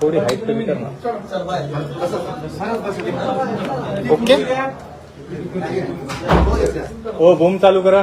थोडी हाईट कमी कर ना ओके. ओ बूम चालू करा.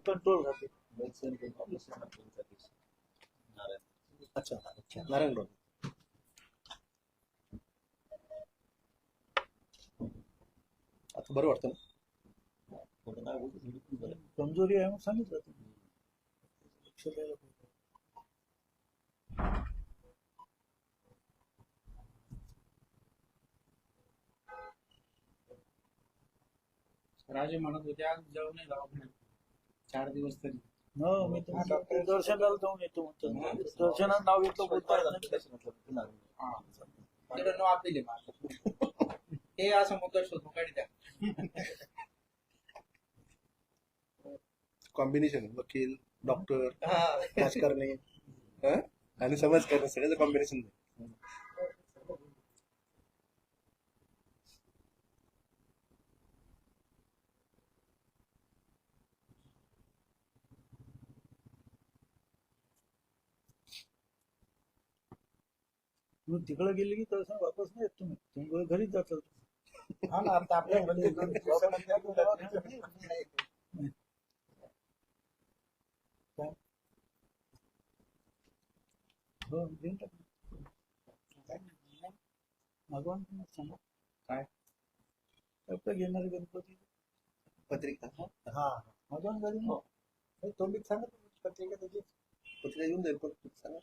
कंट्रोल राहते अच्छा अच्छा नारायण आता बरं वाटतं ना कमजोरी आहे म्हणून सांगितलं तुम्ही. राजे म्हणत होते आज जाऊ नये दवाखान्यात. चार दिवस तरी. हो मी तर दर्शनाला जाऊन येतो म्हणतो. दर्शनात नाव येतो बोलता येत नाही. तिकडे नाव आपले हे असं मुद्दा शोधून काढी द्या. कॉम्बिनेशन वकील. डॉक्टर हा. राजकारणी हं? आणि समाजकारणी सगळ्याचं कॉम्बिनेशन मग तिकडे गेले की दर्शन वापस नाही येत तुम्ही तुम्ही घरीच जातात हा ना आता आपल्या हो देऊन टाक भगवान तुम्हाला सांगा काय? आपलं घेणार गणपती पत्रिका हा घरी ना तोंडी सांगा पत्रिका त्याची पत्रिका येऊन जाईल पण सांगा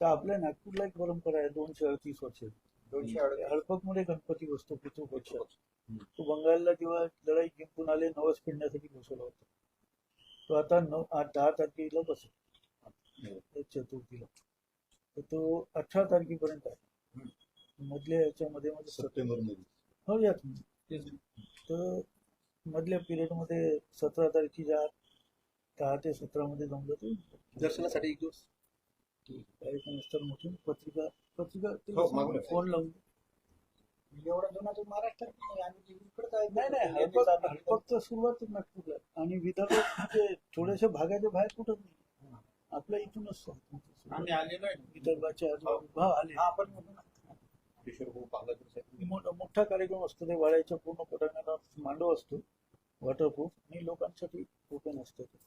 तर आपल्या नागपूरला एक परंपरा आहे दोनशे अडतीस वर्ष दोनशे हडपकमुळे गणपती बसतो पितृ पक्ष तो बंगालला जेव्हा लढाई जिंकून आले नवस फिरण्यासाठी बसवला होता तो आता नऊ आठ दहा तारखेला बसेल एक चतुर्थीला तर तो अठरा तारखेपर्यंत आहे. मधल्या याच्यामध्ये मध्ये सप्टेंबरमध्ये. हो यात तर मधल्या पिरियडमध्ये सतरा तारखेच्या आत दहा ते सतरा मध्ये जमलं तर दर्शनासाठी एक दिवस. कार्यक्रम असतात मोठी. पत्रिका पत्रिका हो. फोन लावून. महाराष्ट्रात नाही आम्ही इकडे काय नाही हडपक सुरुवात नागपूरला. आणि विदर्भ म्हणजे थोड्याशा भागाच्या बाहेर कुठं नाही. आपल्या इथूनच सुरू. आम्ही आलेलो आहे विदर्भाच्या आजूबाजू हा आले. हा आपण. मोठा मोठा कार्यक्रम असतो. ते वाड्याच्या पूर्ण पटांगणात मांडव असतो. वॉटरप्रूफ आणि लोकांसाठी ओपन असतो ते.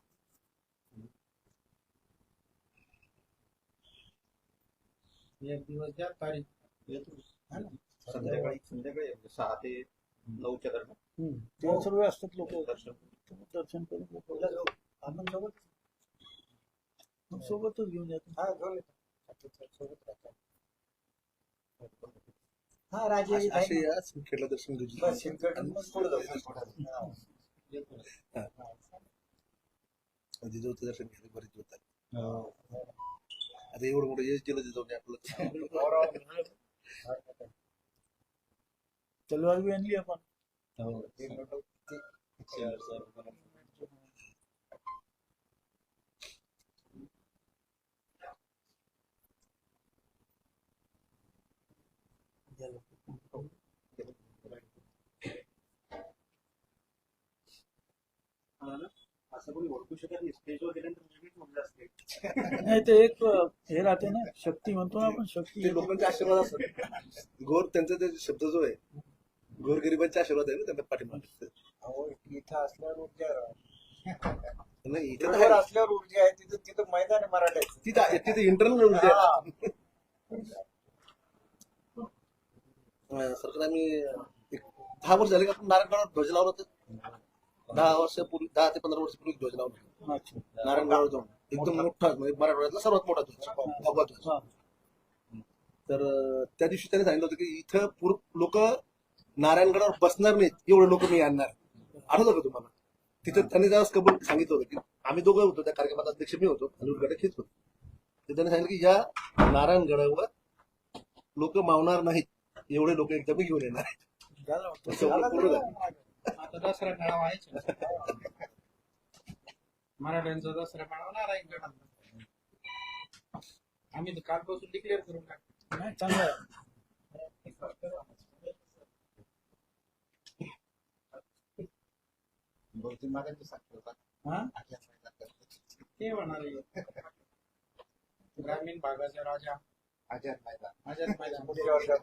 एक दिवस द्या तारीख. येतो. संध्याकाळी संध्याकाळी म्हणजे सहा ते नऊच्या दरम्यान. तेव्हा सर्व असतात लोक. दर्शन दर्शन करून मग सोबतच घेऊन जातो हा घेऊन येतो. सोबत राहतात. हा राजे असे- असे या सिंदखेडला दर्शन घेऊ बस, सिंदखेड मग पुढे जाऊ. हा. येतो. जिजाऊचं दर्शन घ्यायला बरेच होतात आता एवढं मोठं यश दिलं जिजाऊने आपलं तलवार बी आणली आपण असं कोणी ओळखू शकत नाही स्टेजवर गेल्यानंतर वेगळीच मजा असते नाही ते एक हे राहते ना शक्ती म्हणतो ना आपण शक्ती. ते लोकांचे आशीर्वाद असतात. गोर त्यांचा ते शब्द जो आहे गोरगरिबांचे आशीर्वाद आहे ना त्यांना पाठिंबा अहो, इथं असल्यावर ऊर्जा नाही इथे. असल्यावर ऊर्जा आहे तिथं तिथं मैदान आहे मराठ्याचं. तिथं तिथं इंटरनल ऊर्जा सरकार आम्ही दहा वर्ष झाले का आपण नारायणगावात ध्वज लावला होता दहा वर्षापूर्वी दहा ते पंधरा वर्षापूर्वी ध्वज लावला अच्छा. नारायणगावावर जाऊन एकदम मोठा. म्हणजे मराठवाड्यातला सर्वात मोठा ध्वज भगवा ध्वज हा. तर त्या दिवशी त्यांनी सांगितलं होतं की इथं पूर लोक नारायणगडावर बसणार नाहीत एवढे लोक मी आणणार. आठवतं का तुम्हाला? तिथं त्यांनी त्यावेळेस कबूल सांगितलं होतं की आम्ही दोघं होतो त्या कार्यक्रमाचा अध्यक्ष मी होतो आणि हेच होतो. तर त्यांनी सांगितलं की या नारायणगडावर लोक मावणार नाहीत एवढे लोक एकदम घेऊन येणार आहेत. आता दसरा मेळावा आहेच ना. मराठ्यांचा दसरा मेळावा नारायणगडात आम्ही तर कालपासून डिक्लेअर करून टाकतो. नाही चांगलं आहे. हा? ते आहे. ग्रामीण भागाचा राजा. आझाद मैदान.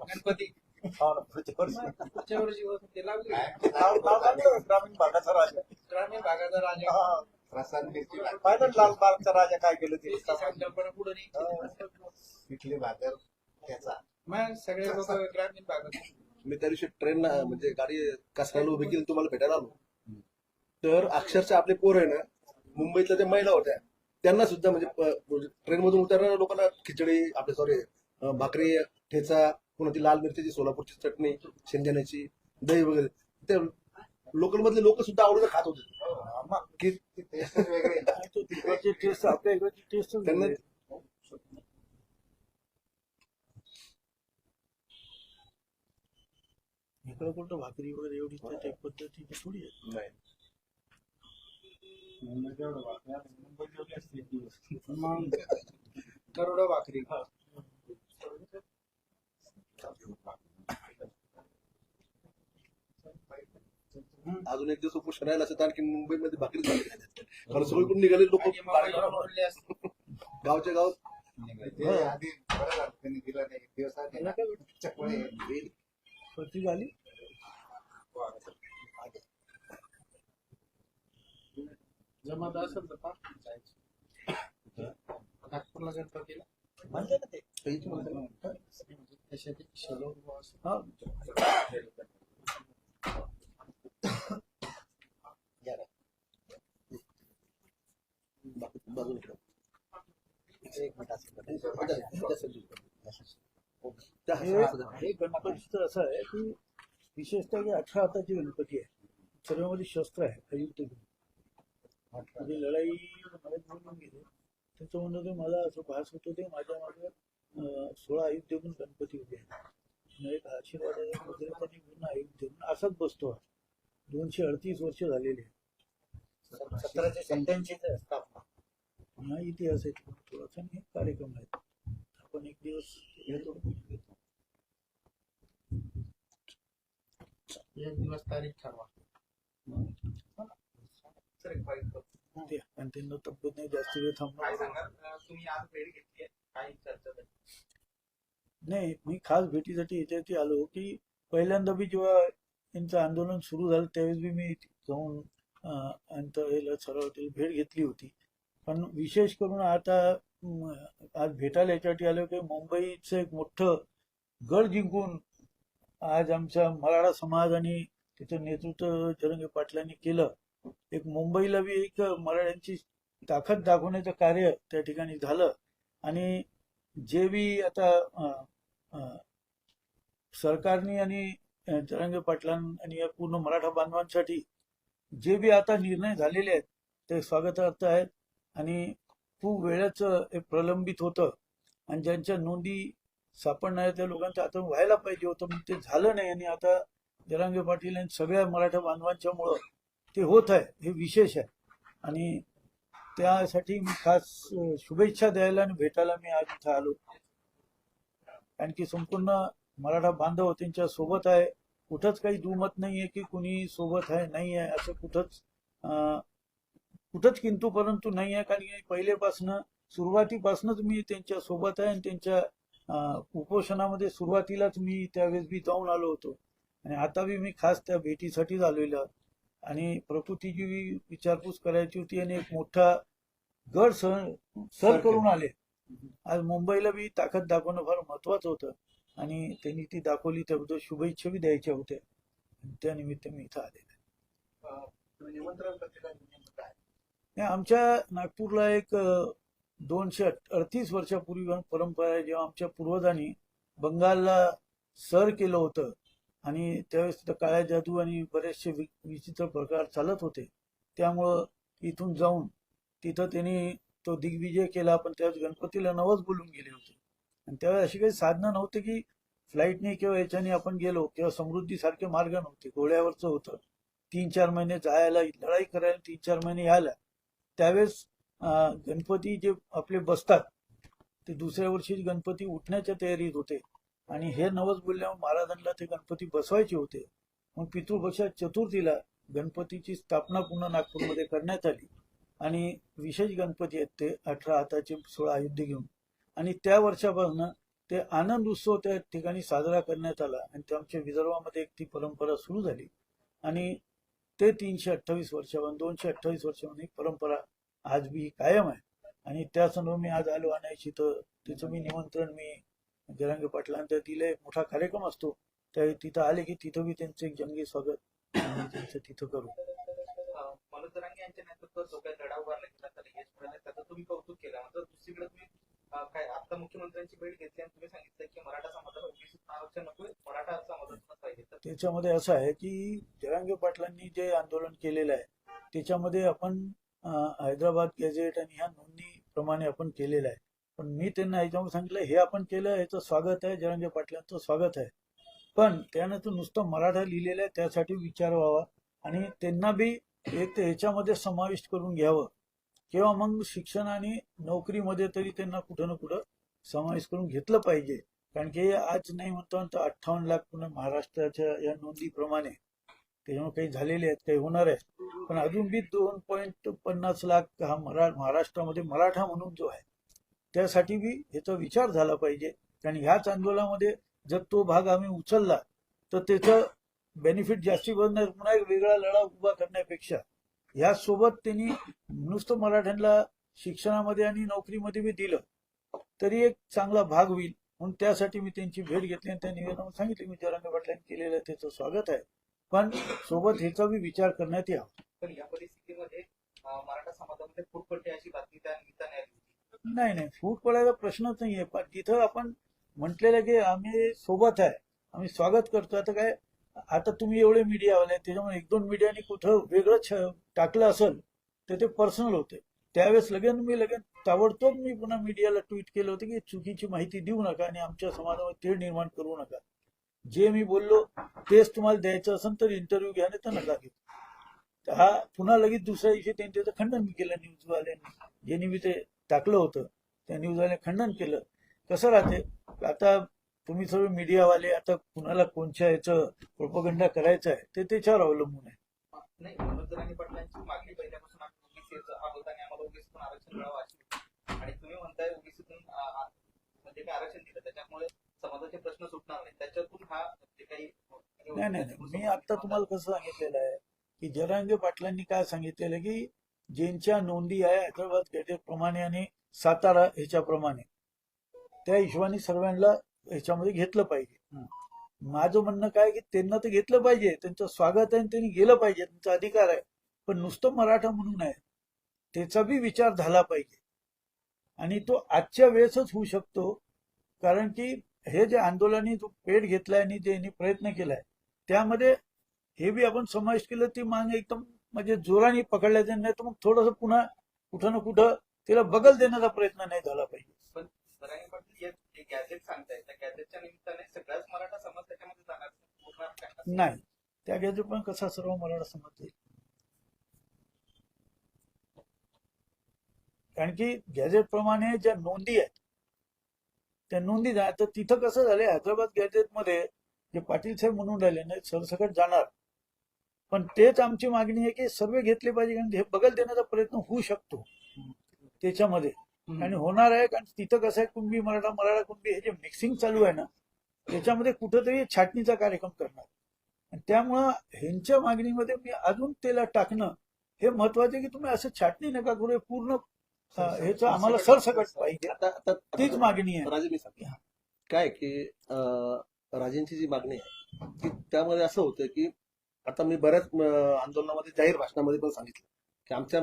गणपती हो ना, पुढच्या वर्षी. लागले. ग्रामीण भागाचा राजा. ग्रामीण भागाचा राजा. पाहिलं ना लालबागचा राजा काय केलं ते? त्याची संकल्पना पुढे मग सगळे लोक ग्रामीण भागात. मी त्या दिवशी ट्रेन म्हणजे गाडी कसराला उभी केली तुम्हाला भेटायला आलो. तर अक्षरशः आपले पोर आहे ना मुंबईतल्या त्या महिला होत्या. त्यांना सुद्धा म्हणजे ट्रेन मधून उतरणाऱ्या लोकांना खिचडी आपले सॉरी भाकरी ठेचा ती लाल मिरचीची सोलापूरची चटणी शेंगदाण्याची दही वगैरे. ते लोकल मधले लोक सुद्धा आवडीनं खात होते. इकडं कुठं भाकरी वगैरे एवढी तर त्या पद्धतीची थोडी आहे. करोडो भाकरी अजून एक दिवस उपोषण राहिला असं तर आणखी मुंबईमध्ये भाकरी झाली. नाही. कारण सगळीकडून निघाले लोक. आणि मोबाईलवर बोलले असते. गावच्या गाव त्याला काय वाटतं? पती झाली? जमत असेल तर पाच जायचं. नागपूरला गणपतीला? म्हणते ना ते. त्यासाठी शेलो असं. हा बाजूला ठेव. त्या हे हे गणपतीचं असं आहे की विशेषतः की अठरा हाताची गणपती आहे सर्वांमध्ये शस्त्र आहे अयुक्त म्हणजे लढाई मला बोलून गेले त्याच्यामध्ये मला असं भास होतो ते माझ्या मागे सोळा अयुक्त म्हणून गणपती उभे आहेत. आणि एक आशीर्वाद वगैरे त्यांनी पूर्ण अयुक्त म्हणून असाच बसतो. दोनशे अडतीस वर्ष झालेले सतराशे सत्याऐंशी हा इतिहास आहे थोडासा आणि हे कार्यक्रम आहेत आपण एक दिवस घेतो एक दिवस तारीख ठरवा. आणि त्यांना तब्येत नाही जास्त वेळ थांबणार. तुम्ही आज भेट घेतली? नाही मी खास भेटीसाठी याच्यासाठी आलो की पहिल्यांदा बी जेव्हा यांचं आंदोलन सुरू झालं त्यावेळेस बी मी जाऊन अं, अंतराळीला सरावातील भेट घेतली होती. पण विशेष करून आता आज भेटायला याच्यासाठी आलो की मुंबईचं एक मोठं गड जिंकून आज आमचा मराठा समाज आणि तिथं नेतृत्व जरंगे पाटलांनी केलं. एक मुंबईला बी एक मराठ्यांची ताकद दाखवण्याचं कार्य त्या ठिकाणी झालं. आणि जे बी आता सरकारने आणि अं, जरांगे पाटलां आणि या पूर्ण मराठा बांधवांसाठी जे बी आता निर्णय झालेले आहेत ते स्वागतार्थ आहेत. आणि खूप वेळाचं हे प्रलंबित होतं. आणि ज्यांच्या नोंदी सापडणाऱ्या त्या लोकांचं आता व्हायला पाहिजे होतं पण ते झालं नाही. आणि आता जरांगे पाटील आणि सगळ्या मराठा बांधवांच्यामुळं ते होत आहे हे विशेष आहे. आणि त्यासाठी मी खास शुभेच्छा द्यायला आणि भेटायला मी आज इथं आलो. कारण की संपूर्ण मराठा बांधव त्यांच्यासोबत आहे. कुठंच काही दुमत नाही आहे की कुणी सोबत आहे नाही आहे असं कुठंच कुठंच किंतु परंतु नाही आहे. कारण पहिलेपासनं सुरुवातीपासूनच मी त्यांच्यासोबत आहे आणि त्यांच्या उपोषणामध्ये सुरुवातीलाच मी त्यावेळेस बी जाऊन आलो होतो. आणि आता बी मी खास त्या भेटीसाठीच आलेलो आहे. आणि प्रकृतीची विचारपूस करायची होती आणि एक मोठा गड सर सर करून आले. आज मुंबईला बी ताकद दाखवणं फार महत्वाचं होतं. आणि त्यांनी ती दाखवली त्याबद्दल शुभेच्छा बी द्यायच्या होत्या. आणि त्या निमित्त मी इथं आले तुम्ही निमंत्रण पत्रिका नेमकं काय नाही, आमच्या नागपूरला एक दोनशे अडतीस वर्षापूर्वी परंपरा आहे जेव्हा आमच्या पूर्वजांनी बंगालला सर केलं होतं. आणि त्यावेळेस तिथं काळ्या जादू आणि बरेचसे विचित्र प्रकार चालत होते. त्यामुळं इथून जाऊन तिथं त्यांनी तो दिग्विजय केला पण त्यावेळेस गणपतीला नवस बोलून गेले होते. आणि त्यावेळेस अशी काही साधनं नव्हते की फ्लाईटने किंवा याच्याने आपण गेलो किंवा समृद्धीसारखे मार्ग नव्हते. घोड्यावरचं होतं. तीन चार महिने जायला लढाई करायला तीन चार महिने यायला. त्यावेळेस गणपती जे आपले बसतात ते दुसऱ्या वर्षी गणपती उठण्याच्या तयारीत होते. आणि हे नवस बोलल्यावर महाराजांना ते गणपती बसवायचे होते. मग पितृपक्षात चतुर्थीला गणपतीची स्थापना पुन्हा नागपूरमध्ये करण्यात आली. आणि विशेष गणपती आहेत ते अठरा हाताचे सोळा अयोध्य घेऊन. आणि त्या वर्षापासून ते आनंद उत्सव त्या ठिकाणी साजरा करण्यात आला आणि ते आमच्या विदर्भामध्ये एक ती परंपरा सुरू झाली. आणि ते तीनशे अठ्ठावीस वर्षापासून दोनशे अठ्ठावीस वर्षापासून ही परंपरा आज बी कायम आहे. आणि त्या संदर्भात मी आज आलो आणायची तर तिचं मी निमंत्रण मी जरांगे पाटलांना दिलं एक मोठा कार्यक्रम असतो. त्या तिथं आले की तिथं बी त्यांचं एक जंगी स्वागत त्यांचं तिथं करू. अं, मनोज जरांगे लढा उभारला गेला त्याला यश मिळालं त्याचं तुम्ही कौतुक केलं. मात्र दुसरीकडे तुम्ही काय आता मुख्यमंत्र्यांची भेट घेतली आणि तुम्ही सांगितलं की मराठा समाजाला ओबीसी आरक्षण नको मराठा समाजातूनच पाहिजे त्याच्यामध्ये असं आहे की जरांगे पाटलांनी जे आंदोलन केलेलं आहे त्याच्यामध्ये आपण हैदराबाद गॅझेट आणि ह्या नोंदणी प्रमाणे आपण केलेलं आहे. पण मी त्यांना याच्यामध्ये सांगितलं हे आपण केलं याचं स्वागत आहे जरांगे पाटलांचं स्वागत आहे. पण त्यानं तर नुसतं मराठा लिहिलेलं आहे त्यासाठी विचार व्हावा. आणि त्यांना बी एक तर ह्याच्यामध्ये समाविष्ट करून घ्यावं. किंवा मग शिक्षण आणि नोकरीमध्ये तरी त्यांना कुठं ना कुठं समावेश करून घेतलं पाहिजे. कारण की आज नाही म्हणतो तर अठ्ठावन्न लाख पुन्हा महाराष्ट्राच्या या नोंदीप्रमाणे त्याच्यामुळे काही झालेले आहेत काही होणार आहे पण अजून बी दोन पॉईंट पन्नास लाख हा मरा महाराष्ट्रामध्ये मराठा म्हणून जो आहे त्यासाठी बी याचा विचार झाला पाहिजे. कारण ह्याच आंदोलनामध्ये जर तो भाग आम्ही उचलला तर त्याचं बेनिफिट जास्ती बनणार पुन्हा एक वेगळा लढा उभा करण्यापेक्षा. ह्यासोबत त्यांनी नुसतं मराठ्यांना शिक्षणामध्ये आणि नोकरीमध्ये बी दिलं तरी एक चांगला भाग होईल. म्हणून त्यासाठी मी त्यांची भेट घेतली आणि त्या निवेदनात सांगितले. मी जरांगे पाटलांनी केलेलं त्याचं स्वागत आहे. पण सोबत ह्याचा बी विचार करण्यात यावा. पण या परिस्थितीमध्ये मराठा समाजामध्ये फूट पडते अशी बातमी त्या निमित्ताने आली नाही नाही. फूट पडायचा प्रश्नच नाहीये. पण तिथं आपण म्हटलेलं की आम्ही सोबत आहे आम्ही स्वागत करतो. आता काय आता तुम्ही एवढे मीडियावाले आहेत, त्याच्यामुळे एक दोन मीडियाने कुठं वेगळं टाकलं असेल तर ते पर्सनल होते. त्यावेळेस लगेच मी लगेच ताबडतोब मी पुन्हा मीडियाला ट्विट केलं होतं की चुकीची माहिती देऊ नका आणि आमच्या समाजामध्ये ते निर्माण करू नका. जे मी बोललो तेच तुम्हाला द्यायचं असेल तर इंटरव्ह्यू घ्या नाही तर नका घेऊ. हा पुन्हा लगेच दुसऱ्या दिवशी त्यांनी त्याचं खंडन केलं न्यूजवाल्यांनी ज्यांनी मी ते टाकलं होतं त्या न्यूजवाले खंडन केलं. कसं राहते? आता तुम्ही सर्व मीडियावाले आता कुणाला कोणत्या याचं प्रोपगंडा करायचं आहे ते त्याच्यावर अवलंबून आहे नाही मनोज जरांगे पाटलांची मागणी पहिल्यापासून आम्ही ओबीसी आहोत आणि आम्हाला ओबीसीतून आरक्षण मिळावं अशी होती. आणि तुम्ही म्हणताय ओबीसीतून म्हणजे काय आरक्षण दिलं त्याच्यामुळे समाजाचे प्रश्न सुटणार नाही त्याच्यातून हा जे काही नाही नाही. मी आता तुम्हाला कसं सांगितलेलं आहे की जरांगे पाटलांनी काय सांगितलेलं की ज्यांच्या नोंदी आहे हैदराबाद प्रमाणे आणि सातारा ह्याच्याप्रमाणे त्या हिशोबाने सर्वांना ह्याच्यामध्ये घेतलं पाहिजे. माझं म्हणणं काय की त्यांना तर घेतलं पाहिजे. त्यांचं स्वागत आहे आणि त्यांनी गेलं पाहिजे. त्यांचा अधिकार आहे. पण नुसतं मराठा म्हणून आहे. त्याचा बी विचार झाला पाहिजे. आणि तो आजच्या वेळेसच होऊ शकतो. कारण की हे जे आंदोलनाने जो पेट घेतलाय आणि ज्यांनी प्रयत्न केलाय त्यामध्ये हे बी आपण समावेश केलं ती मांग एकदम म्हणजे जोराने पकडल्याचं नाही. तर मग थोडस पुन्हा कुठं ना कुठं तिला बगल देण्याचा प्रयत्न नाही झाला पाहिजे. पण जे गॅझेट सांगताय त्या गॅझेटच्या निमित्ताने सगळ्याच मराठा समाज त्याच्यामध्ये जाणार पूर्ण नाही. त्या गॅझेट पण कसा सर्व मराठा समाज येईल कारण की गॅजेट प्रमाणे ज्या नोंदी आहेत त्या नोंदी तर तिथं कसं झालंय हैदराबाद गॅजेटमध्ये जे पाटील साहेब म्हणून राहिले नाही सरसकट जाणार. पण तेच आमची मागणी आहे की सर्व घेतले पाहिजे कारण हे बगल देण्याचा प्रयत्न होऊ शकतो. त्याच्यामध्ये आणि होणार आहे कारण तिथं कसं आहे कुणबी मराठा मराठा कुणबी हे जे मिक्सिंग चालू आहे ना त्याच्यामध्ये कुठंतरी छाटणीचा कार्यक्रम करणार. आणि त्यामुळं ह्यांच्या मागणीमध्ये मी अजून त्याला टाकणं हे महत्त्वाचे की तुम्ही असं छाटणी नका करू पूर्ण ह्याचं आम्हाला सरसकट पाहिजे. आता तीच मागणी आहे. राजे काय की राजेंची जी मागणी आहे की त्यामध्ये असं होतं की आता मी बऱ्याच आंदोलनामध्ये जाहीर भाषणामध्ये पण सांगितलं की आमच्या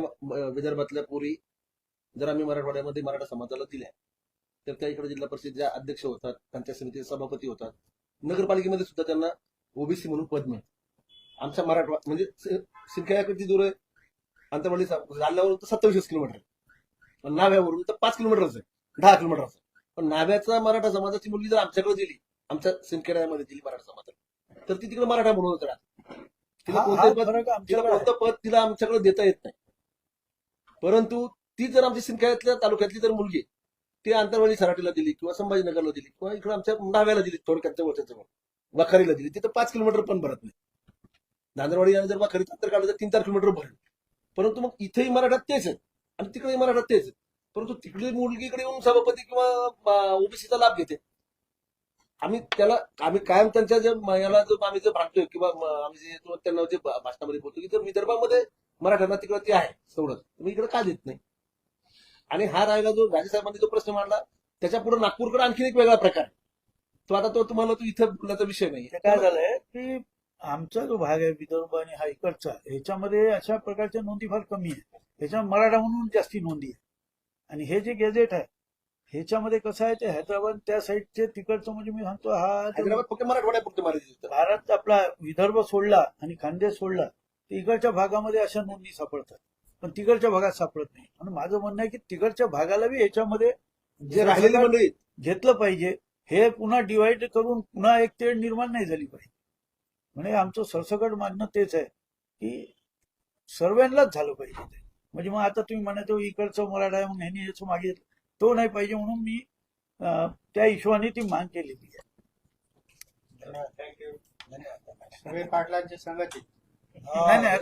विदर्भातल्या पोरी जर आम्ही मराठवाड्यामध्ये मराठा समाजाला दिल्या तर त्या इकडे जिल्हा परिषद ज्या अध्यक्ष होतात पंचायत समितीचे सभापती होतात. नगरपालिकेमध्ये सुद्धा त्यांना ओबीसी म्हणून पद मिळतं. आमच्या मराठवा म्हणजे सिंख्या किती दूर आहे अंतरवाडी जालन्यावरून तर सत्तावीस किलोमीटर आहे. पण नाव्यावरून तर पाच किलोमीटरच आहे. दहा किलोमीटरच पण नाव्याचा मराठा समाजाची मुलगी जर आमच्याकडे दिली आमच्या सिंदखेड्यामध्ये दिली मराठा समाजाला तर ती तिकडे मराठा म्हणून राहते. तिला कोणतंही हा पद तिला. कोणतं पद तिला आमच्याकडे देता येत नाही. परंतु ती जर आमच्या सिंदखेड्यातल्या तालुक्यातली जर मुलगी ती आंतरवाडी सराटीला दिली किंवा संभाजीनगरला दिली किंवा इकडे आमच्या डाव्याला दिली थोडक्यात जवळच्या जवळ दिली तिथं पाच किलोमीटर पण भरत नाही. नांदरवाडी आणि जर वखारीचं अंतर काढलं तर तीन चार किलोमीटर भरेल. परंतु मग इथेही मराठा तेच आहेत आणि तिकडेही मराठा तेच आहेत. परंतु तिकडे मुलगी इकडे येऊन सभापती किंवा ओबीसीचा लाभ घेते. आम्ही त्याला आम्ही कायम त्यांच्या जे याला जो आम्ही जे भांडतोय किंवा आम्ही जे त्यांना जे भाषणामध्ये बोलतो की जर विदर्भामध्ये मराठ्यांना तिकडे ते आहे तेवढं तुम्ही इकडे का देत नाही? आणि हा राहिला जो राजेसाहेबांनी जो प्रश्न मांडला त्याच्या पुढे नागपूरकडे आणखीन एक वेगळा प्रकार. तो आता तो तुम्हाला तो इथं बोलण्याचा विषय नाही. काय झालंय की आमचा जो भाग आहे विदर्भ आणि हा इकडचा ह्याच्यामध्ये अशा प्रकारच्या नोंदी फार कमी आहे ह्याच्या मराठा म्हणून जास्ती नोंदी आहे आणि हे जे गॅझेट आहे ह्याच्यामध्ये कसं आहे ते हैदराबाद त्या साईडचे तिकडचं म्हणजे मी सांगतो हा हैदराबाद फक्त मराठवाड्यापुरते भारत आपला विदर्भ सोडला आणि खानदेश सोडला तर इकडच्या भागामध्ये अशा नोंदी सापडतात. पण तिकडच्या भागात सापडत नाही. म्हणून माझं म्हणणं आहे की तिकडच्या भागाला बी याच्यामध्ये जे राहिलेली मंडळी घेतलं पाहिजे हे पुन्हा डिवाइड करून पुन्हा एक तेढ निर्माण नाही झाली पाहिजे. म्हणजे आमचं सरसकट मागणं तेच आहे की सर्वांनाच झालं पाहिजे ते. म्हणजे मग आता तुम्ही म्हणायचं इकडचं मराठा आहे म्हणून ह्यांनी याचं मागितलं. तो नाही पाहिजे म्हणून मी त्या हिशोबाने ती माग केलेली आहे. थँक्यू सगळे पाटलांचे संघाचे नाही नाही